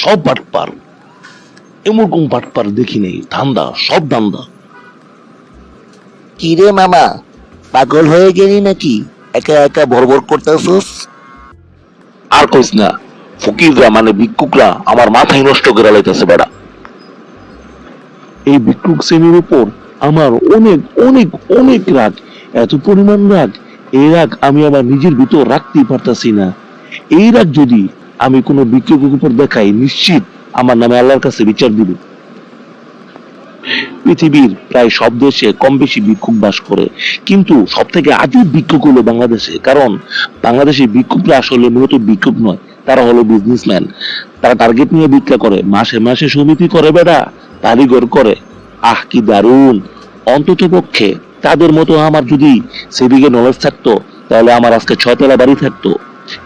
সব বাটপার এমন কোন বাটপার দেখি নেই ধান্দা সব ধান্দা। কিরে মামা পাগল হয়ে গেলি নাকি? একা একা ভরভর করতেছস? আর কইস না ফকিররা মানে ভিক্ষুকরা আমার মাথায় নষ্ট করে লাইতেছে বেড়া। এই ভিক্ষুক শ্রেণির উপর আমার অনেক অনেক অনেক রাগ এত পরিমাণ রাগ এই রাগ আমি আমার নিজের ভিতর রাখতেই পারতাছি না। এই রাগ যদি আমি কোনো ভিক্ষুকের উপর দেখাই, নিশ্চিত আমার নামে আল্লাহর কাছে বিচার দিবে। পৃথিবীর প্রায় সব দেশে কম বেশি ভিক্ষুক বাস করে। কিন্তু সব থেকে আজব ভিক্ষুক হলো বাংলাদেশে, কারণ বাংলাদেশে ভিক্ষুকরা আসলে মূলত ভিক্ষুক নয়, তারা হলো বিজনেসম্যান তারা টার্গেট নিয়ে ভিক্ষা করে, মাসে মাসে সমিতি করে বেড়া কারিগর করে। আহ, কি দারুণ! অন্তত পক্ষে তাদের মতো আমার যদি সেদিকে নলেজ থাকতো, তাহলে আমার আজকে ছয়তলা বাড়ি থাকতো।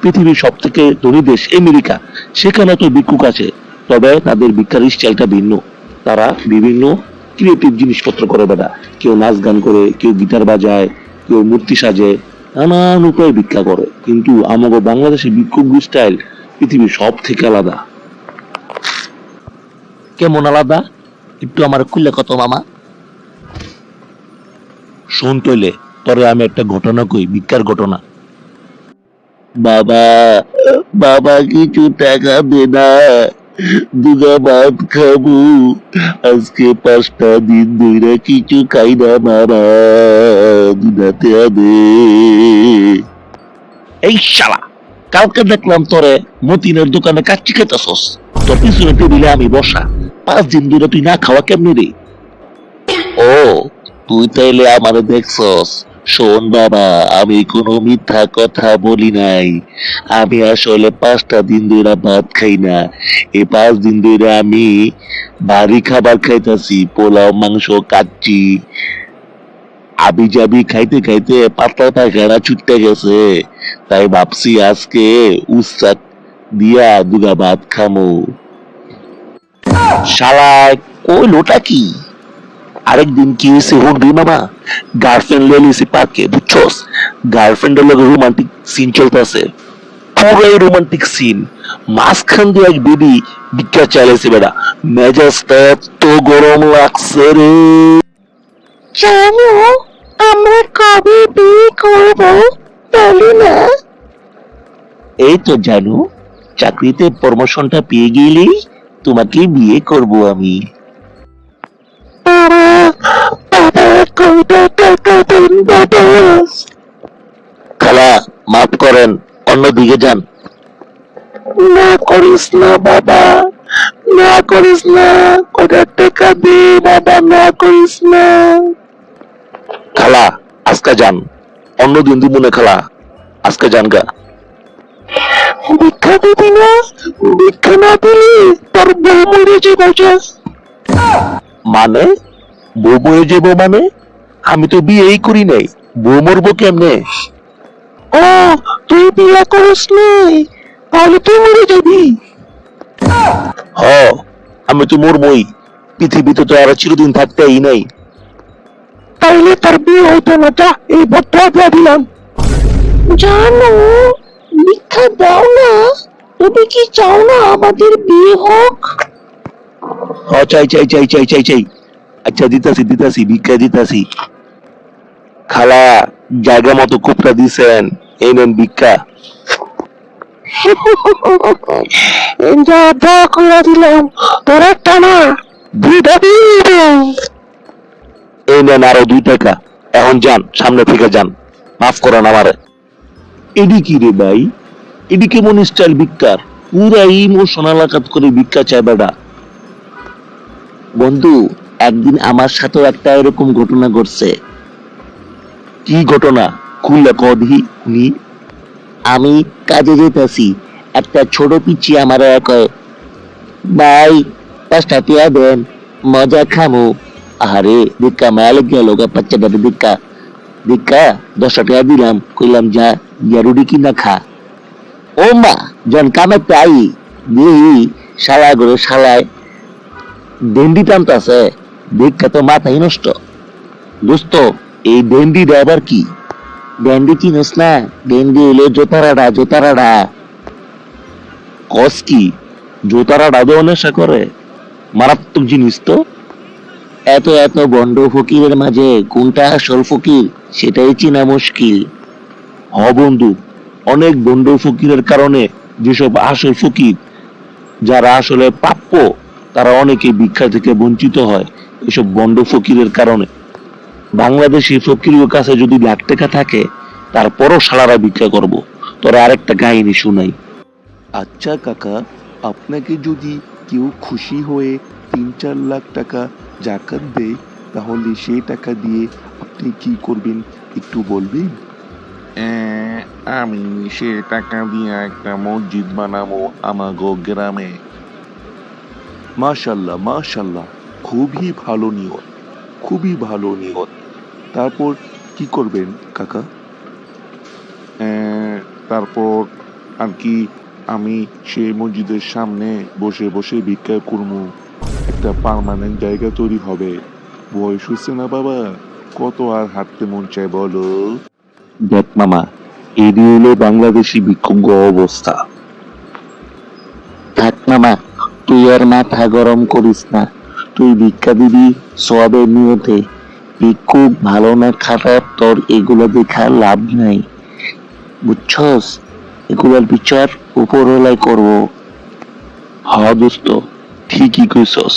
পৃথিবীর সব থেকে ধনী দেশ আমেরিকা। সেখানে তো ভিক্ষুক আছে তবে তাদের ভিক্ষার স্টাইলটা ভিন্ন। তারা বিভিন্ন ক্রিয়েটিভ জিনিসপত্র করে বেড়া কেউ নাচ গান করে কেউ গিটার বাজায় কেউ মূর্তি সাজে নানান উপায়ে ভিক্ষা করে। কিন্তু আমাদের বাংলাদেশের ভিক্ষুক স্টাইল পৃথিবীর সব থেকে আলাদা। কেমন আলাদা? একটু আমার খুললে কত মামা। শোন তৈলে তরে আমি একটা ঘটনা কই ভিক্ষার ঘটনা। বাবা বাবা কিছু টাকা দে না দুগা ভাত খাব। আজকে পাঁচটা দিন ধরে কিছু খাই না বাবা দুটাতে দে এই শালা কালকে দেখলাম তোরে মতিনের দোকানে কাচ্চি খেতেছস। তোর পিছনে টেবিলে আমি বসা পাঁচ দিন ধরে তুই না খাওয়া কেমনি রে? ও তুই তাইলে আমারে দেখছস। শোন বাবা, আমি কোনো মিথ্যা কথা বলি নাই। আমি আসলে পাঁচটা দিন ধরে ভাত খাই না। এই পাঁচ দিন ধরে আমি ভারী খাবার খাইতাছি, পোলাও, মাংস, কাচ্চি। আবি যাবি খাইতে খাইতে পাতলা পায়খানা ছুটতে গেছে। তাই ভাবছি আজকে উস্তাদ দিয়া দুগা ভাত খামো। শালায় কই লোটা কি? আরেকদিন কি হয়েছে হুনবি মামা? গার্লফ্রেন্ড লয়ে লিয়েছি পার্কে বুঝছস? গার্লফ্রেন্ডের লগে রোমান্টিক সিন চলতেছে। পুরাই রোমান্টিক সিন মাঝখান দিয়ে এক বেবি ভিক্ষা চাইলেছে বেটা মেজাজটা তো গরম লাগছে রে। জানো আমরা কবে বিয়ে করব বলো না। এই তো জানু চাকরিতে প্রমোশনটা পেয়ে গেলেই তোমাকে বিয়ে করব আমি। টাকা দেন খালা মাফ করেন অন্যদিকে যান। না করিস না বাবা। না করিস না কয়টা টাকা দে বাবা না করিস না। খালা আজকে যান। অন্যদিন দিমুনে খালা আজকে যান গা। ভিক্ষা দিবি না? ভিক্ষা না দিলে তোর বউ মরে যাবে মানে? বউ বয়ে যাব মানে? আমি তো বিয়েই করি নাই। বউ মরবো কেমনে? ও তুই বিয়ে করিস নাই তাহলে তুই মরে যাবি। হ আমি তো মরবই। পৃথিবীতে তো আর চিরদিন থাকতেই নাই। তাইলে তার বিয়ে হইতো না যা এই বট্টা দিয়ে দিলাম। জানো ভিক্ষা দাও না তুমি কি চাও না আমাদের বিয়ে হোক? হ চাই চাই চাই চাই চাই চাই। আচ্ছা দিতাছি দিতাছি ভিক্ষা দিতাছি। খালা জায়গা মতো কুপটা দিছেন এই নেন ভিক্ষা। যা দা করে দিলাম তোর একটা না। দুইটা এই নেন আরও দুই টাকা। এখন যান সামনে থেকে যান। মাফ করেন আমারে। এডি কি রে ভাই এডি কেমন স্টাইল ভিক্ষার। পুরা ইমোশনাল আঘাত করে ভিক্ষা চায় বেটা। বন্ধু একদিন আমার সাথেও একটা এরকম ঘটনা ঘটছে। কি ঘটনা? খুললে কদি নি আমি কাজে যেতেছি একটা ছোট পিচি আমার কয় ভাই, পাঁচটা টিয়া দেন, মজা খামু। আরে ভিক্ষা মায়ালে গেল গা বাচ্চাটা ভিক্ষা ভিক্ষা দশটা টিয়া দিলাম, কইলাম, যা, গিয়া রুটি কিনা খা। ও মা জন কামে তাই দিহি শালা করে শালায় ডেন্ডি টানতাছে। ভিক্ষা তো মাথায় নষ্ট। দোস্ত এই ডেন্ডিটা আবার কি? ডেন্ডি চিনিস না? ডেন্ডি হলো জোতারাডা জোতারাডা। কস কি? জোতারা ডাদেও নেশা করে, মারাত্মক জিনিস তো। এত এত বন্ড ফকিরের মাঝে কোনটা আসল ফকির, সেটাই চিনা মুশকিল। হ বন্ধু, অনেক বন্ড ফকিরের কারণে যেসব আসল ফকির, যারা আসলে প্রাপ্য, তারা অনেকে ভিক্ষা থেকে বঞ্চিত হয় এসব বন্ড ফকিরের কারণে। বাংলাদেশি ফকিরের কাছে যদি লাখ টাকা থাকে তারপরও সালারা ভিক্ষা করব। তোরা আরেকটা কাহিনী শুনাই। আচ্ছা কাকা আপনাকে যদি কেউ খুশি হয়ে তিন চার লাখ টাকা জাকাত দেয় তাহলে সেই টাকা দিয়ে আপনি কি করবেন? একটু বলবেন? আমি সে টাকা দিয়ে একটা মসজিদ বানাবো আমাগো গ্রামে। মাশাল্লাহ মাশাল্লাহ খুবই ভালো নিয়ত খুবই ভালো নিয়ত। তারপর কি করবেন কাকা? তারপর আর কি আমি সেই মসজিদের সামনে বসে বসে ভিক্ষা করব। একটা পার্মানেন্ট জায়গা তৈরি হবে। বয়স হচ্ছে না বাবা? কত আর হাঁটতে মন চায় বলো? দেখ মামা এটি হলো বাংলাদেশি বিক্ষোভ অবস্থা। থাক মামা তুই আর মাথা গরম করিস না। তুই ভিক্ষা দিবি সবের নিয়তে। ভিক্ষুক ভালো না খারাপ, তোর এগুলো দেখা লাভ নাই। বুঝছস? এগুলোর বিচার উপরওয়ালাই করব। হ্যাঁ দোস্ত, ঠিকই কইছস।